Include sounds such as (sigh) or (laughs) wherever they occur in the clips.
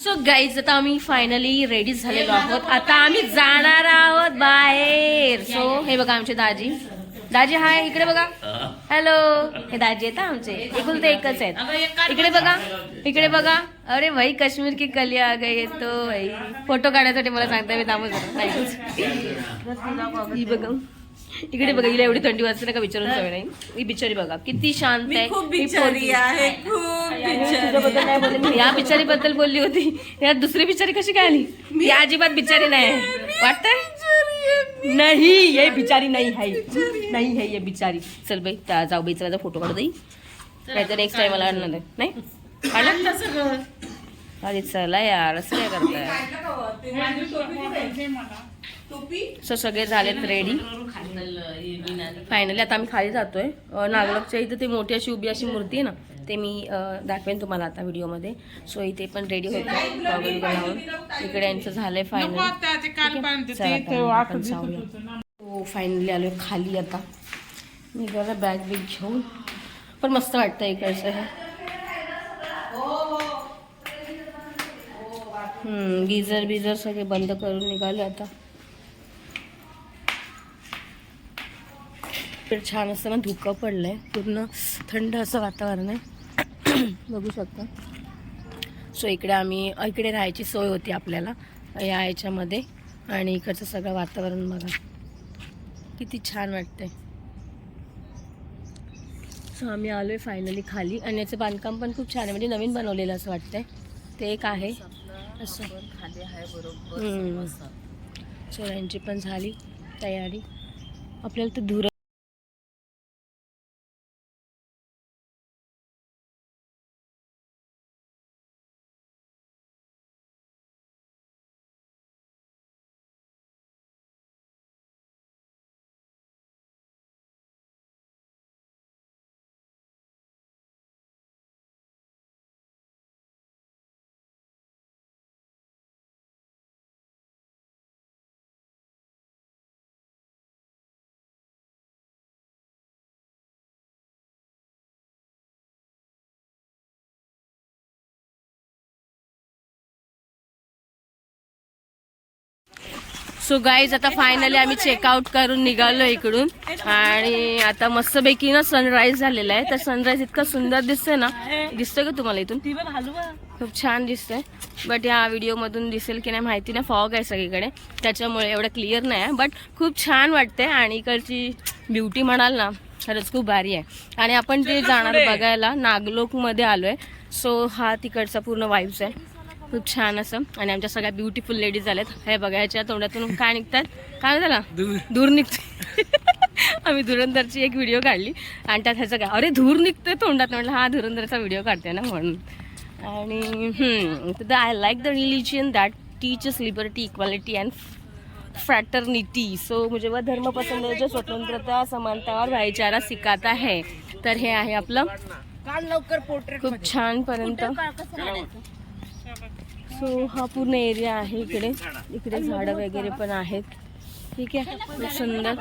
So guys आता आम्ही finally ready झालेलो आहोत. आता आम्ही जाणार आहोत बाहेर. सो हे बघा आमचे दाजी. दाजी हाय इकडे बघा. हॅलो हे दाजी आहेत आमचे. एकूण ते एकच आहेत. इकडे बघा. इकडे बघा. अरे भाई काश्मीर की कली आ गई तो भाई. फोटो काढण्यासाठी मला सांगता मी ही बघा. इकडे बघा हिला एवढी थंडी वाजते ना का विचारून सवय नाही. ही बिचारी बघा किती शांत आहे. खूप ही बिचारी. आहे खूप बिचारी. तुझ्याबद्दल नाही बोलले. मी या बिचारी बद्दल बोलली होती. या दुसरी बिचारी कशी काय आली? ती अजिबात बिचारी नाही वाटतंय? नाही ये बिचारी नाही आहे. नाही है ये बिचारी. चल बाई त्या जाऊ बाईचा माझा फोटो काढू देई नाहीतर नेक्स्ट टाइम मला आणणार आहे. नाही? काढलं अरे चला यार असं काय करताय? सो सगळे झालेत रेडी फायनली आता आम्ही खाली जातोय. नागलोकच्या इथं ते मोठी अशी उभी अशी मूर्ती आहे ना ते मी दाखवेन तुम्हाला आता व्हिडिओमध्ये. सो इथे पण रेडी होते. लावून. इकडे यांचं झालंय फायनल हो फायनली आलोय खाली आता. मी गेला बॅग बिग घेऊन पण मस्त वाटतं इकडचं हे. हम्म, गिझर बिझर सगळे बंद करून निघाले आता. तर छान असं ना धुकं पडलंय. पूर्ण थंड असं वातावरण आहे. (clears throat) बघू शकता. सो इकडे आम्ही इकडे राहायची सोय होती आपल्याला. या याच्यामध्ये. आणि इकडचं सगळं वातावरण बघा. किती छान वाटतंय. सो आम्ही आलोय फायनली खाली. आणि याचं बांधकाम पण खूप छान आहे. म्हणजे नवीन बनवलेलं असं वाटतंय. ते एक आहे. असं. खाली आहे बरोबर सो यांची पण झाली तयारी. आपल्याला तर धुरं सो गाईज आता फायनली आम्ही चेकआउट करून निघालो इकडून. आणि आता मस्तपैकी ना सनराईज झालेला आहे. तर सनराईज इतका सुंदर दिसतोय ना. दिसतोय का तुम्हाला इथून? खूप छान दिसतंय. बट या व्हिडिओमधून दिसेल की नाही माहिती नाही. फॉग आहे सगळीकडे. त्याच्यामुळे एवढं क्लिअर नाही आहे. बट खूप छान वाटते आणि इकडची ब्युटी म्हणाल ना खरंच खूप भारी आहे. आणि आपण जे जाणार बघायला नागलोकमध्ये आलोय. सो हा तिकडचा पूर्ण वाईब्स आहे. खूप छान असं. आणि आमच्या सगळ्या ब्युटिफुल लेडीज झाल्यात हे बघायच्या तोंडातून काय निघतात? काय झाला? दूर निघते (laughs) आम्ही धुरंधरची एक व्हिडिओ काढली. आणि त्यात ह्याचं काय अरे धूर निघतोय तोंडात म्हटलं हा धुरंधरचा व्हिडिओ काढते ना म्हणून. आणि I like the religion that teachers liberty equality and fraternity so मुझे वह धर्म पसंद है जो स्वतंत्रता समानता और भाईचारा सिखाता है तर हे आहे आपलं काल लवकर पोर्ट्रेट खूप छान पर्यंत. सो हा पूर्ण एरिया आहे इकडे. इकडे झाडं वगैरे पण आहेत. ठीक आहे. खूप सुंदर.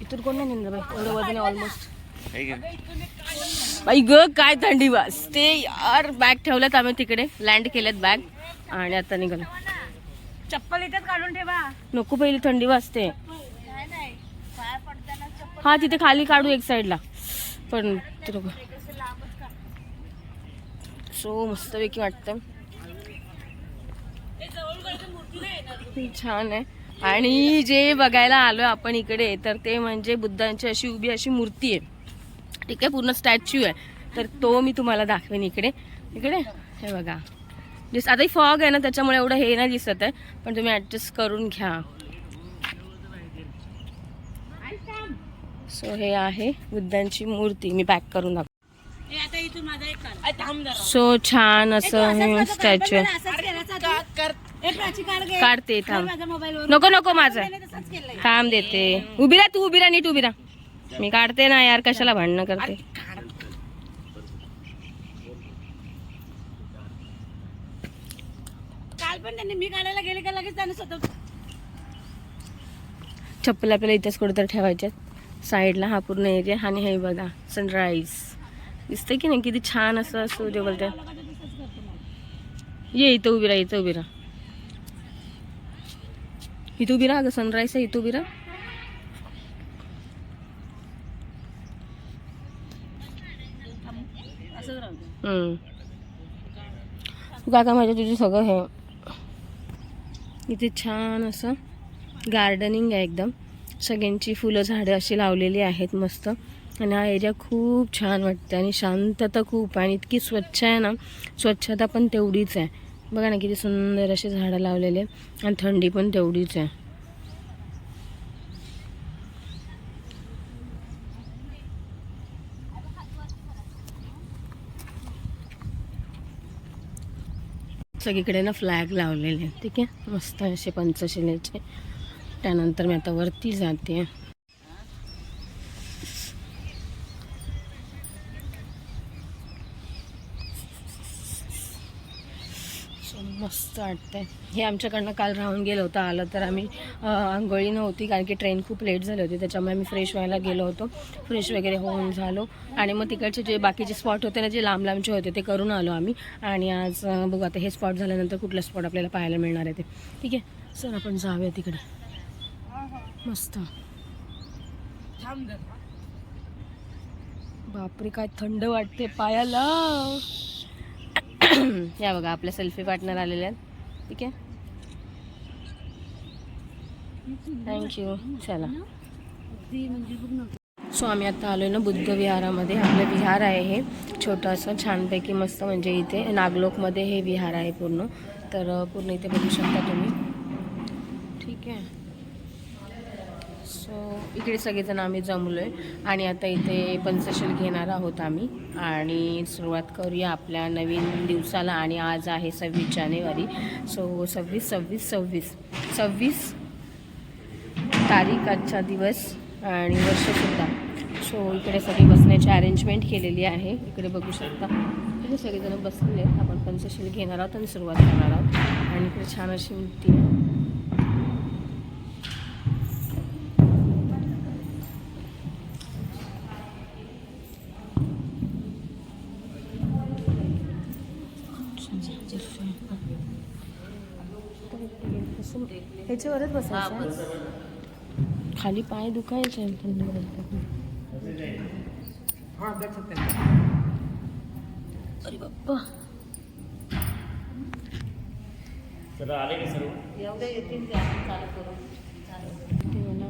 इथून कोण नाही नेलं बाई? एवढं वजन ऑलमोस्ट बाई ग काय थंडी वाजते यार बॅग ठेवल्यात आम्ही तिकडे. लँड केल्यात बॅग आणि आता निघालो. चप्पल इथेच काढून ठेवा. नको पहिली थंडी वाजते. हा तिथे खाली काढू एक साईडला पण सो मस्तपैकी वाटतं. छान आहे. आणि जे बघायला आलो आपण इकडे तर ते म्हणजे बुद्धांची अशी उभी अशी मूर्ती आहे. ठीक आहे पूर्ण स्टॅच्यू आहे. तर तो मी तुम्हाला दाखवेन इकडे. इकडे? हे बघा. दिस आता फॉग आहे ना त्याच्यामुळे एवढं हे नाही दिसत आहे. पण तुम्ही ॲडजस्ट करून घ्या. सो हे आहे बुद्धांची मूर्ती. मी पॅक करून दाखव सो छान असं स्टॅच्यू. काढते थांब. नको नको माझं. थांब देते. उभी राहा तू उभी राहा नीट उभी राहा. मी काढते ना यार कशाला भांडणं करते? काल पण त्यांनी मी काढायला गेले का लगेच त्याने स्वतः चप्पल आपल्याला इथेच कुठेतरी ठेवायच्यात. साईडला हा पूर्ण एरिया आणि हे बघा सनराईज दिसतंय की नाही? किती छान असं सूर्य बोलते ये इथं उभी राहा इथं उभी राहा. इथं उभी राहा ग सनराईज आहे इथं उभी राहा. असंच काका माझ्या तुझे सगळं हे. इथे छान असं गार्डनिंग आहे एकदम. सगळ्यांची फुलं झाडं अशी लावलेली आहेत मस्त. आणि हा एरिया खूप छान वाटते आणि शांतता खूप आहे आणि इतकी स्वच्छ आहे ना स्वच्छता पण तेवढीच आहे. बघा ना किती सुंदर असे झाडं लावलेले आणि थंडी पण तेवढीच आहे. सगळीकडे ना फ्लॅग लावलेले ठीक आहे? मस्त असे पंचशिलेचे. त्यानंतर मी आता वरती जाते So, मस्त वाटतंय. हे आमच्याकडनं काल राहून गेलं होतं आलं तर आम्ही आंघोळी नव्हती कारण की ट्रेन खूप लेट झाली होती त्याच्यामुळे आम्ही फ्रेश व्हायला गेलो होतो. फ्रेश वगैरे होऊन झालो. आणि मग तिकडचे जे बाकीचे स्पॉट होते ना जे लांब लांबचे होते ते करून आलो आम्ही. आणि आज बघू आता हे स्पॉट झाल्यानंतर कुठला स्पॉट आपल्याला पाहायला मिळणार आहे ते. ठीक आहे? सर आपण जाऊया तिकडे. मस्त. थांब बापरे काय थंड वाटते पायाला. (clears throat) या बघा, आपल्या सेल्फी पार्टनर आलेले आहेत. ठीक आहे? थँक्यू चला. सो आम्ही आता आलो ना बुद्ध विहारामध्ये. आपलं विहार आहे हे. छोटंसं, छानपैकी मस्त म्हणजे इथे नागलोकमध्ये हे विहार आहे पूर्ण. तर पूर्ण इथे बघू शकता तुम्ही. ठीक आहे. सो इकडे सगळेजण आम्ही जमलो आहे आणि आता इथे पंचशील घेणार आहोत आम्ही. आणि सुरुवात करूया आपल्या नवीन दिवसाला. आणि आज आहे सव्वीस जानेवारी. सो सव्वीस सव्वीस सव्वीस. सव्वीस तारीख आजचा दिवस आणि वर्षसुद्धा सो इकडे सगळी बसण्याची अरेंजमेंट केलेली आहे. इकडे बघू शकता. इकडे सगळेजण बसलेले आहेत. आपण पंचशील घेणार आहोत आणि सुरुवात करणार आहोत. आणि इकडे छान अशी मूर्ती आहे. ह्याच्यावरच बसायचं. खाली पाय दुखायचे थंडी अरे बाप्पा. ते मला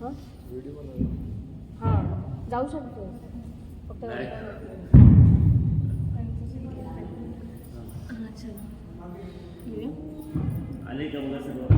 हा? हा जाऊ शकतो येऊया? आले का बघा सर्व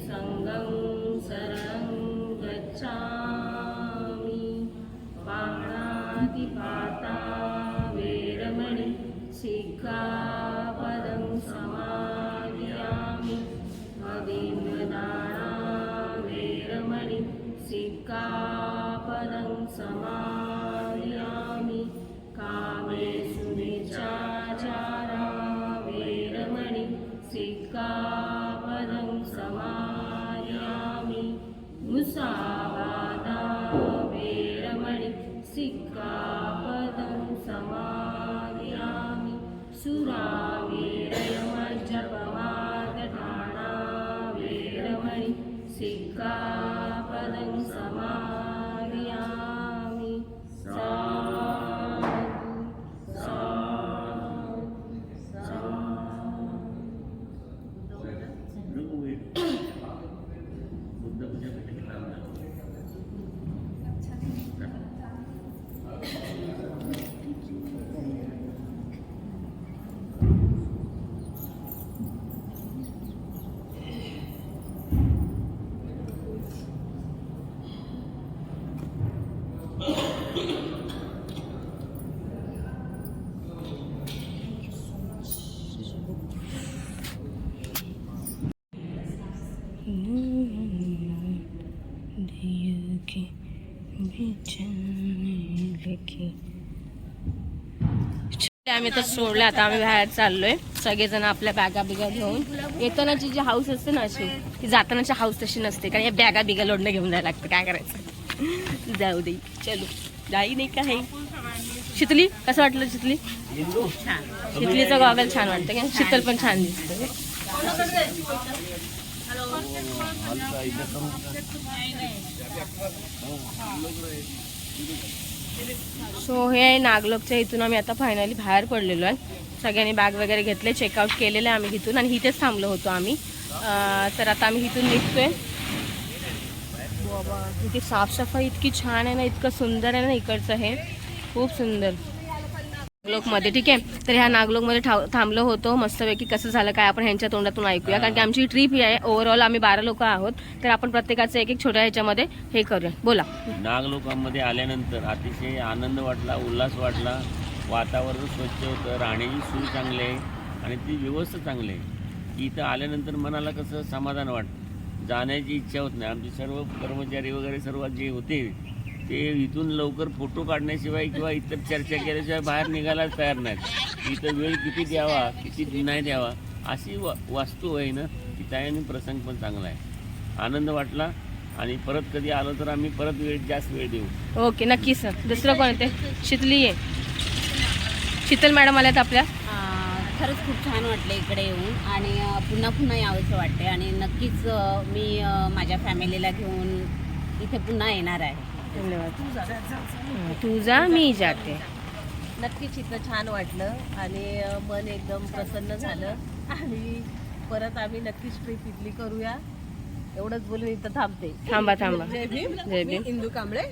तृतीयंपि सङ्गं शरणं गच्छामि। पाणिपाता वेरमणि सिक्खापदं समादयामि। अदिन्वदाना वेरमणि सिक्खापदं समादयामि। कामेषु निचाचारा वेरमणि सिक्खापदं 你啊。आम्ही तर सोडलं आता आम्ही बाहेर चाललोय. सगळेजण आपल्या बॅगा बिगा घेऊन. येतानाची जी हाऊस असते ना अशी ती जातानाची हाऊस तशी नसते कारण या बॅगा बिगा लोडणं घेऊन जायला लागतं. काय करायचं? जाऊ दे चलो. जाई नाही का हे? शितली कसं वाटलं शितली? शितलीचं गॉगल छान वाटतं का शीतल पण छान दिसतं. सो हे नागलोकच्या इथून आम्ही आता फायनली बाहेर पडलेलो आहे. सगळ्यांनी बॅग वगैरे घेतले चेकआउट केलेलं आहे आम्ही इथून. आणि इथेच थांबलो होतो आम्ही. तर आता आम्ही इथून निघतोय. बाबा इथे साफसफाई इतकी छान आहे ना इतकं सुंदर आहे ना इकडचं हे. खूप सुंदर. नागलोकमध्ये ठीक आहे? तर ह्या नागलोकमध्ये ठाव थांबलो होतो. मस्तपैकी कसं झालं काय आपण ह्यांच्या तोंडातून ऐकूया. कारण की आमची ट्रिप ही आहे. ओव्हरऑल आम्ही बारा लोक आहोत. तर आपण प्रत्येकाचं एक एक छोट्या ह्याच्यामध्ये हे करूया. बोला. नागलोकांमध्ये आल्यानंतर अतिशय आनंद वाटला उल्हास वाटला. वातावरण स्वच्छ होतं. राहण्याची सोय चांगली आहे आणि ती व्यवस्था चांगली आहे. की इथं आल्यानंतर मनाला कसं समाधान वाटतं? जाण्याची इच्छा होत नाही. आमचे सर्व कर्मचारी वगैरे सर्व जे होते ते इथून लवकर फोटो काढण्याशिवाय किंवा इतर चर्चा केल्याशिवाय बाहेर निघायला तयार नाहीत. इथं वेळ किती द्यावा किती नाही द्यावा अशी वा वास्तू आहे ना की त्याने प्रसंग पण चांगला आहे. आनंद वाटला आणि परत कधी आलो तर आम्ही परत वेळ जास्त वेळ देऊ. ओके नक्की सर. दुसरं कोण येते? शितली आहे शीतल मॅडम आल्यात आपल्या. खरंच खूप छान वाटलं इकडे येऊन आणि पुन्हा पुन्हा यावंसं वाटते आणि नक्कीच मी माझ्या फॅमिलीला घेऊन इथे पुन्हा येणार आहे. धन्यवाद. तू जा. मी जाते. नक्कीच इथं छान वाटलं आणि मन एकदम प्रसन्न झालं. आणि परत आम्ही नक्कीच ट्रिप इथली करूया. एवढंच बोलून इथं थांबते. थांबा थांबा. जय भीम. जय भीम. इंदू कांबळे.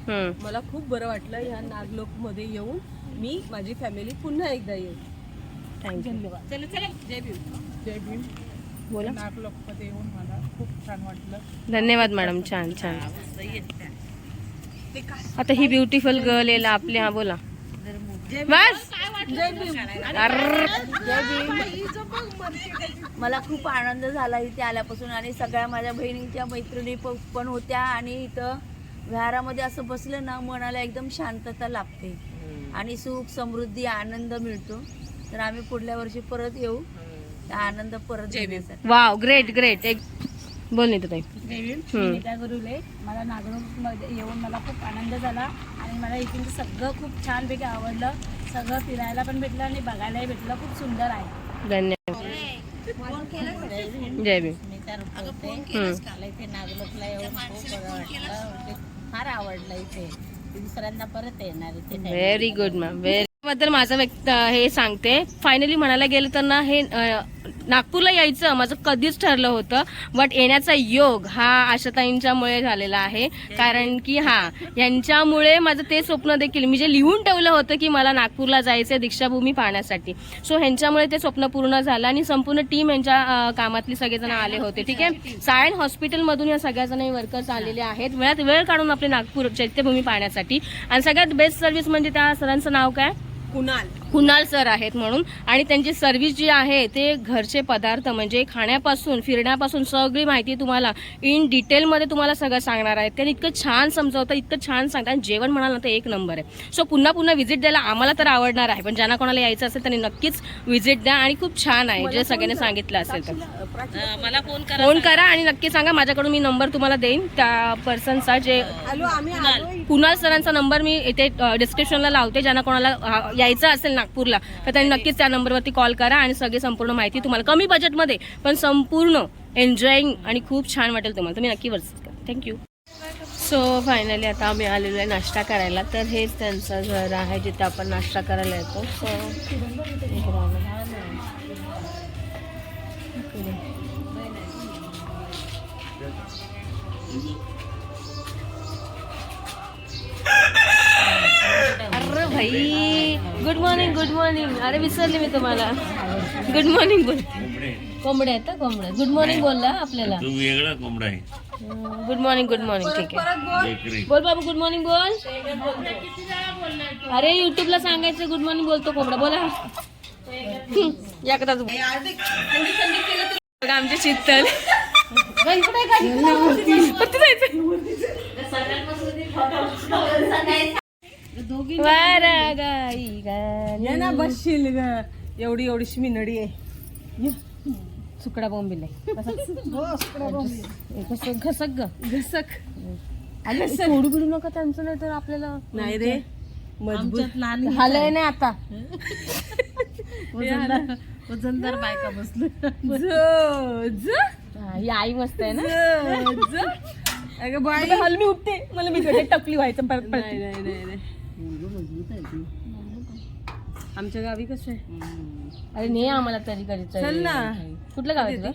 मला खूप बरं वाटलं ह्या नागलोकमध्ये येऊन. मी माझी फॅमिली पुन्हा एकदा येईल. थँक्यू धन्यवाद. चला चला. जय भीम. जय भीम. बोला. नागलोकमध्ये येऊन मला खूप छान वाटलं. धन्यवाद मॅडम. छान छान. आता ही ब्युटिफुल गर्ल येला आपली हा बोला. बस. मला खूप आनंद झाला इथे आल्यापासून आणि सगळ्या माझ्या बहिणींच्या मैत्रिणी पण होत्या आणि इथं विहारामध्ये असं बसलं ना मनाला एकदम शांतता लाभते. आणि सुख समृद्धी आनंद मिळतो. तर आम्ही पुढल्या वर्षी परत येऊ. आनंद परत वाव ग्रेट ग्रेट एक बोल नाही ताई. हम्म. नीता गुरुले मला नागरूमध्ये येऊन मला खूप आनंद झाला आणि मला इथून सगळं खूप छानपैकी आवडलं. सगळं फिरायला पण भेटलं आणि बघायलाही भेटलं. खूप सुंदर आहे. धन्यवाद. जय भीम. इथे नागलोकला येऊन खूप बरं वाटलं फार आवडलं इथे. दुसऱ्यांदा परत येणार इथे. व्हेरी गुड मॅम व्हेरी बद्दल माझं व्यक्त हे सांगते. फायनली म्हणायला गेलं तर ना हे नागपूरला यायचं माझं कधीच ठरलं होतं बट येण्याचा योग हा आशाताईंच्यामुळे झालेला आहे. कारण की हा यांच्यामुळे माझं ते स्वप्न देखील मी जे लिहून ठेवलं होतं की मला नागपूरला जायचं दीक्षाभूमी पाहण्यासाठी. सो ह्यांच्यामुळे ते स्वप्न पूर्ण झालं आणि संपूर्ण टीम यांच्या कामातली सगळेजण आले होते. ठीक आहे? सायन हॉस्पिटलमधून या सगळ्याजण वर्कर्स आलेले आहेत. वेळात वेळ काढून आपले नागपूर चैत्यभूमी पाहण्यासाठी. आणि सगळ्यात बेस्ट सर्व्हिस म्हणजे त्या सरांचं नाव काय? कुणाल कुणाल सर आहेत म्हणून. आणि त्यांची सर्व्हिस जी आहे ते घरचे पदार्थ म्हणजे खाण्यापासून फिरण्यापासून सगळी माहिती तुम्हाला इन डिटेलमध्ये तुम्हाला सगळं सांगणार आहेत. त्यांनी इतकं छान समजवतं इतकं छान सांगतात. आणि जेवण म्हणाल ना तर एक नंबर आहे. सो पुन्हा पुन्हा व्हिजिट द्यायला आम्हाला तर आवडणार आहे. पण ज्यांना कोणाला यायचं असेल त्यांनी नक्कीच व्हिजिट द्या. आणि खूप छान आहे. जे सगळ्यांनी सांगितलं असेल तर. मला फोन करा फोन करा आणि नक्की सांगा. माझ्याकडून मी नंबर तुम्हाला देईन. त्या पर्सनचा जे कुणाल. सरांचा नंबर मी इथे डिस्क्रिप्शनला लावते. ज्यांना कोणाला यायचं असेल नागपूरला. तर त्यांनी नक्कीच त्या नंबरवरती कॉल करा आणि सगळी संपूर्ण माहिती तुम्हाला. कमी बजेटमध्ये पण संपूर्ण एन्जॉईंग आणि खूप छान वाटेल तुम्हाला. तुम्ही नक्की वर्सेस करा. थँक्यू सो फायनली आता आम्ही आलेलो आहे नाश्ता करायला. तर हेच त्यांचं घर आहे जिथे आपण नाश्ता करायला येतो. सो अरे भाई गुड मॉर्निंग गुड मॉर्निंग अरे विसरले मी तुम्हाला. गुड मॉर्निंग बोल कोंबडे. कोंबड्या आहेत कोंबड्या गुड मॉर्निंग बोलला आपल्याला. तू वेगळा कोंबडा आहे. गुड मॉर्निंग गुड मॉर्निंग ठीक आहे. बोल. बाबू गुड मॉर्निंग बोल. अरे युट्यूबला सांगायचं गुड मॉर्निंग बोलतो कोंबडा. बोला. हम्म, या का दादू? बघा आमचे चित्तल वरती जायचं. वारा गाई. ना बसशील ग. एवढी एवढीशी मी नडी आहे. सुकडा कसं घसक ग. घसक सोडू बिडू नका त्यांचं नाही तर आपल्याला नाही रे. मजबूत. झालंय नाही आता. वजनदार वजनदार बायका बसलो. हा, ही आई मस्त आहे ना? अगं बाई. हल मी उठते. मला मी टपली व्हायचं परत परत नाही नाही नाही नाही. मजबूत आहे ती आमच्या गावी कसं आहे? अरे नाही आम्हाला तरी कधी चल ना. कुठलं गाव आहे तुझं?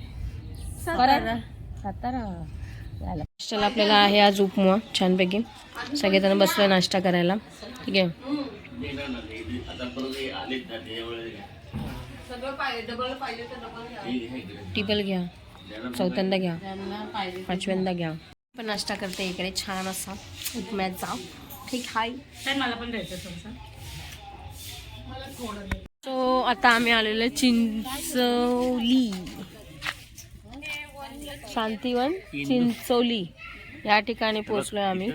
सातारा. झालं. नाश्त्याला आपल्याला आहे आज उपमा छानपैकी. सगळेजण बसलोय नाश्ता करायला. ठीक आहे. टिबल घ्या. चौथ्यांदा घ्या. पाचव्यांदा घ्या. पण नाश्ता करते इकडे. छान असा उपम्याचा. ठीक हाय. मला पण द्यायचं थोडंसं. सो आता आम्ही आलेलो चिंचोली. शांतीवन चिंचोली. या ठिकाणी पोहोचलोय आम्ही.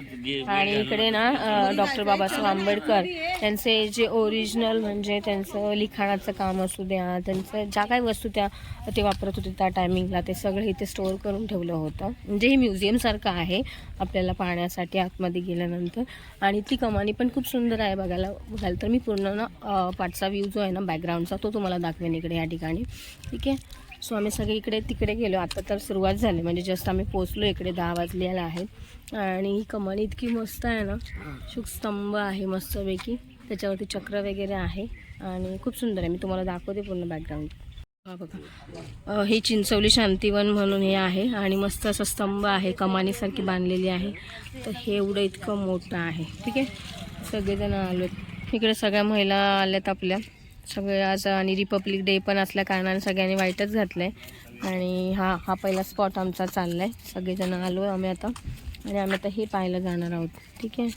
आणि इकडे ना डॉक्टर बाबासाहेब आंबेडकर त्यांचे जे ओरिजिनल म्हणजे त्यांचं लिखाणाचं काम असू द्या त्यांचं ज्या काही वस्तू त्या ते वापरत होते त्या टायमिंगला ते सगळं इथे स्टोअर करून ठेवलं होतं. म्हणजे हे म्युझियमसारखं आहे आपल्याला पाहण्यासाठी आतमध्ये गेल्यानंतर. आणि ती कमानी पण खूप सुंदर आहे बघायला बघायला तर मी पूर्ण ना पाठचा व्ह्यू जो आहे ना बॅकग्राऊंडचा तो तुम्हाला दाखवेन इकडे या ठिकाणी. ठीक आहे? सो आम्ही सगळे इकडे तिकडे गेलो. आता तर सुरुवात झाली. म्हणजे जस्ट आम्ही पोचलो इकडे. दहा वाजलेला आहे आणि ही कमानी इतकी मस्त आहे ना. शुकस्तंभ आहे मस्तपैकी. त्याच्यावरती चक्र वगैरे आहे. आणि खूप सुंदर आहे. मी तुम्हाला दाखवते पूर्ण बॅकग्राऊंड हा बघा. हे चिंचवली शांतीवन म्हणून हे आहे. आणि मस्त असं स्तंभ आहे. कमानीसारखी बांधलेली आहे. तर हे एवढं इतकं मोठं आहे. ठीक आहे? सगळेजण आहेत इकडे सगळ्या महिला आल्यात आपल्या. सगळे आज आणि रिपब्लिक डे पण असल्या कारणाने सगळ्यांनी वाईटच घातलं आहे आणि हा हा पहिला स्पॉट आमचा चालला आहे सगळेजण आलो आहे आम्ही आता. आणि आम्ही आता हे पाहायला जाणार आहोत. ठीक आहे?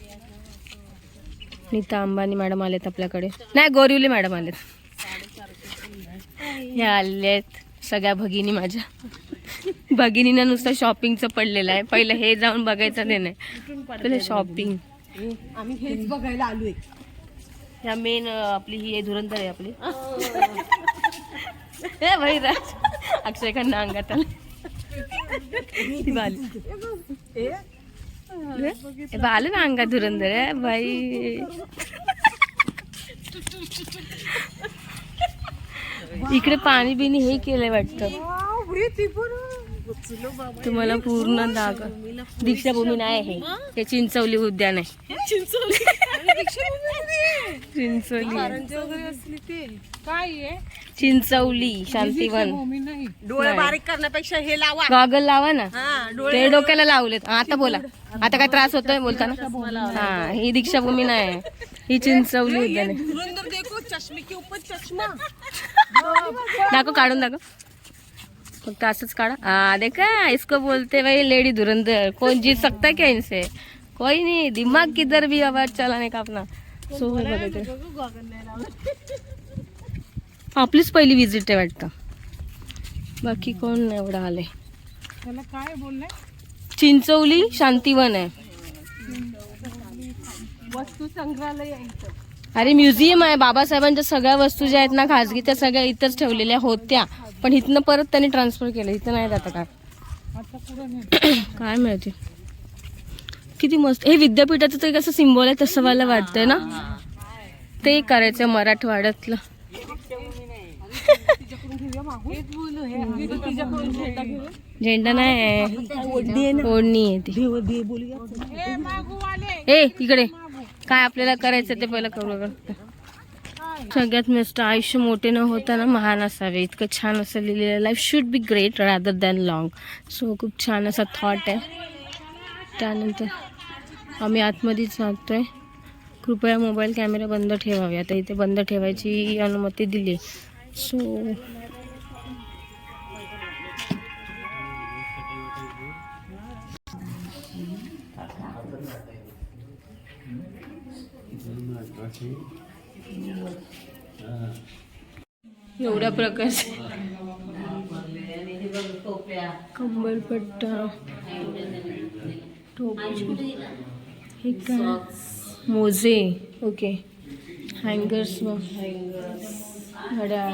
नीता अंबानी मॅडम आलेत आपल्याकडे. नाही गोरिवली मॅडम आलेत. हे आले आहेत सगळ्या भगिनी माझ्या. भगिनीनं नुसतं शॉपिंगचं पडलेलं आहे. पहिलं हे जाऊन बघायचं ते नाही. पहिलं शॉपिंग आम्ही हेच बघायला आहे ह्या मेन आपली ही आहे धुरंधर आहे आपली. (laughs) हे. भाई राज अक्षय खन्ना अंगात आलं. हे? आलं ना अंगात धुरंधर आहे बाई. इकडे पाणी बिनी हे केलंय वाटतं. तुम्हाला पूर्ण दाग दीक्षाभूमी नाही आहे. हे चिंचवली उद्यान आहे. काय आहे चिंचवली शांतीवन. डोळे बारीक करण्यापेक्षा हे लावा. गॉगल लावा ना. हा ते डोक्याला लावलेत. आता बोला. आता काय त्रास होतोय बोलताना हा ही दीक्षाभूमी नाही ही चिंचवली उद्यान आहे. दाखव काढून दाखव. फक्त असंच काढा। हा देखा इसको बोलते भाई लेडी धुरंधर। कौन जीत सकता है क्या इनसे? कोई नहीं दिमाग किधर भी आवाज चलाने का अपना। सो आपलीच पहिली विजिट आहे वाटतं बाकी कोण नाही एवढं आले त्याला काय बोलले चिंचवली शांतीवन आहे वस्तू संग्रहालय आहे अरे म्युझियम आहे बाबासाहेबांच्या सगळ्या वस्तू ज्या आहेत ना खाजगी त्या सगळ्या इथंच ठेवलेल्या होत्या. पण इथनं परत त्यांनी ट्रान्सफर केलं. इथं नाही जातं का? आता (coughs) पुढे काय माहिती. किती मस्त. हे विद्यापीठाचं ते कसं सिम्बॉल आहे तसं मला वाटतंय ना? ते करायचं मराठवाड्यातलं. (laughs) झेंडा नाही ओढणी आहे ती. ए इकडे. काय आपल्याला करायचं ते पहिलं करू बघ. सगळ्यात मस्त आयुष्य मोठे न होता ना महान असावे. इतकं छान असं लिहिलेलं life should be great rather than long so खूप छान असा थॉट आहे. त्यानंतर आम्ही आतमध्येच आतमध्ये आहे कृपया मोबाईल कॅमेरा बंद ठेवावे. आता इथे बंद ठेवायची अनुमती दिली. सो एवढ्या प्रकारचे. कंबरपट्टा टोपी. हे काय? मोजे. ओके. हँगर्स घड्याळ.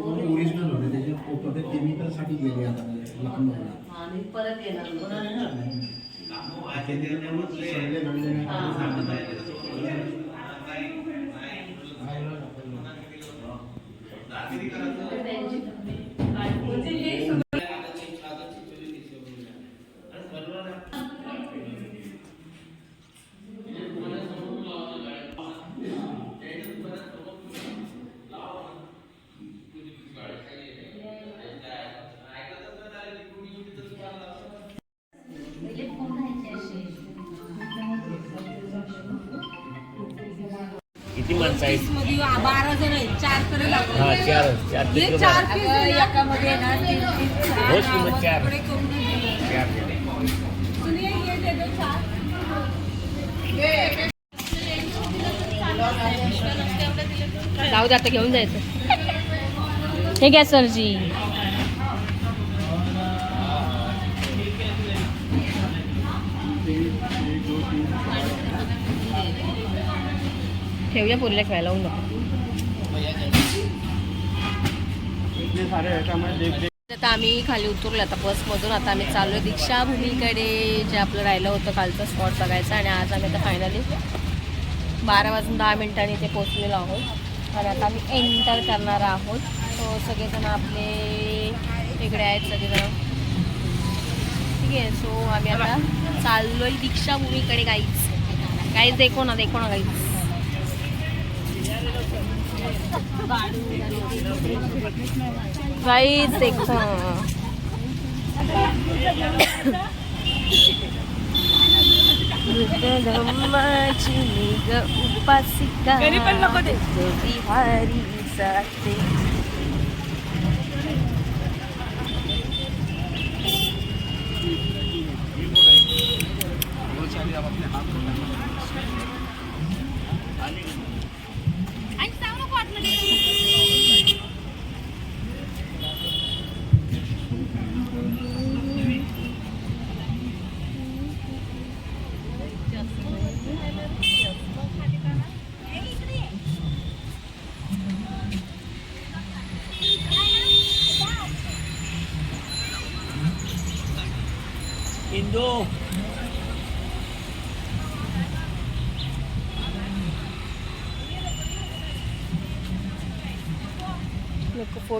पण ओरिजिनल होते. त्याचे फोटो ते केमिकलसाठी गेले आता. सगळे नवीन किती माणसं आहेत मध्ये बारा जण आहेत. चार तरी लागले. हा चार चार हे चित्र चार बघा. piece आहे ना, एकामध्ये ना तीन तीन चार होच की चार? कपडे करून दिले. चार जण. तुम्ही हे दे दो चार. जाऊ दे आता घेऊन जायचं. हे घ्या सरजी. ठेवूया पोरीला खेळायला लावून नको आता आम्ही खाली उतरलो आता बसमधून आता आम्ही चाललो दीक्षाभूमीकडे जे आपलं राहिलं होतं कालचं स्पॉट बघायचं आणि आज आम्ही आता फायनली बारा वाजून दहा मिनिटांनी इथे पोचलेलो आहोत. आणि आता आम्ही एंटर करणार आहोत. तो सगळेजण आपले इकडे आहेत सगळेजण. ठीक आहे सो आम्ही आता चाललोय दीक्षाभूमीकडे गाईच गाईच देखो ना देखो ना गाईच धम्माची निग उपासिका बिहारी जाते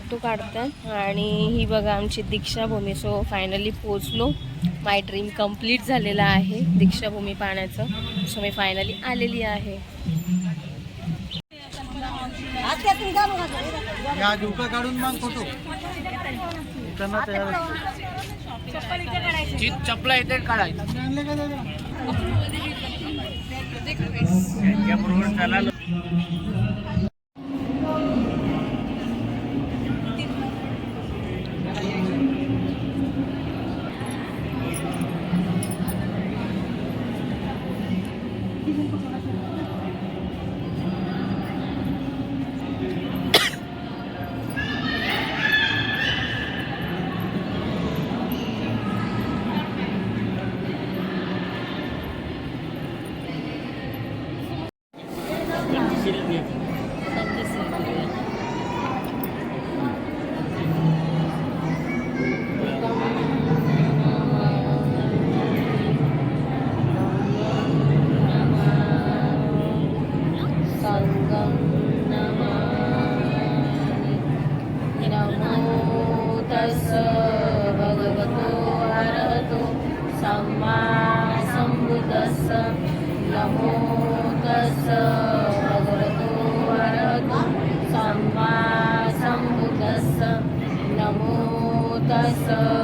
फोटो काढतात. आणि ही बघा आमची दीक्षाभूमी सो फायनली पोचलो माय ड्रीम कंप्लीट झालेला आहे दीक्षाभूमी पाहण्याचं. सो मी फायनली आलेली आहे. या डोकं काढून मग फोटो. चपला येते काढायचं. तस्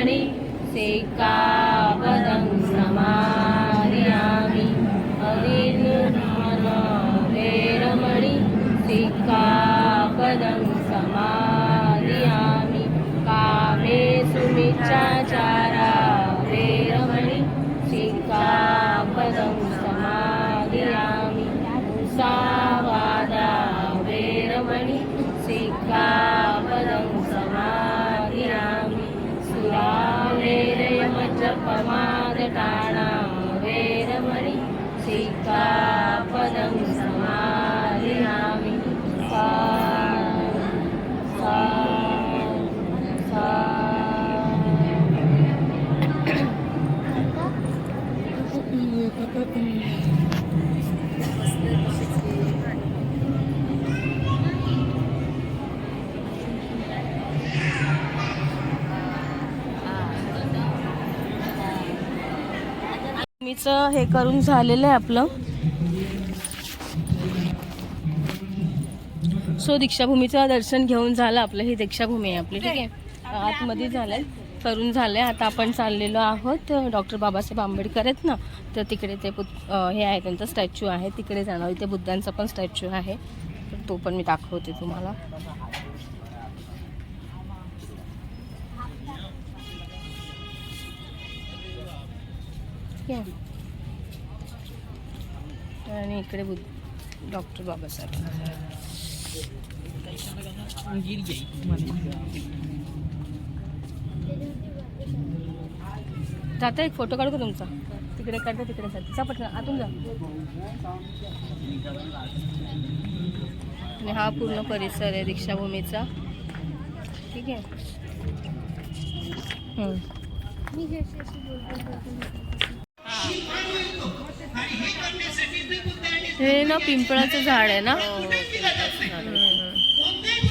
वेरमणि सेकापदं मीच हे करून झालेलं आहे आपलं. सो दीक्षाभूमीचं दर्शन घेऊन झालं आपलं. ही दीक्षाभूमी आहे आपली ठीक आहे? आतमध्ये झालंय. करून झालंय. आता आपण चाललेलो आहोत डॉक्टर बाबासाहेब आंबेडकर आहेत ना? तर तिकडे ते बुद्ध हे आहे त्यांचा स्टॅच्यू आहे. तिकडे जाणार इथे बुद्धांचा पण स्टॅच्यू आहे. तर तो पण मी दाखवते तुम्हाला. ठीक आहे. आणि इकडे बुद्ध डॉक्टर बाबासाहेब. जाता एक फोटो काढू का तुमचा? तिकडे काढता तिकडे जा जा पटकन आतून जा. आणि हा पूर्ण परिसर आहे दीक्षाभूमीचा ठीक आहे. हे ना पिंपळाचं झाड आहे ना?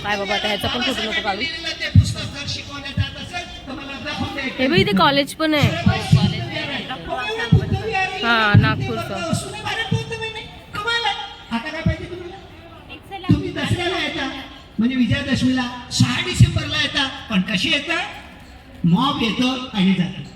काय बाबा आता ह्याचा पण फोटो नको काढू. हे बघ इथे कॉलेज पण आहे. हा नागपूरचं. म्हणजे विजयादशमीला सहा डिसेंबरला येतात पण कशी येतात मॉब येतो आणि जातात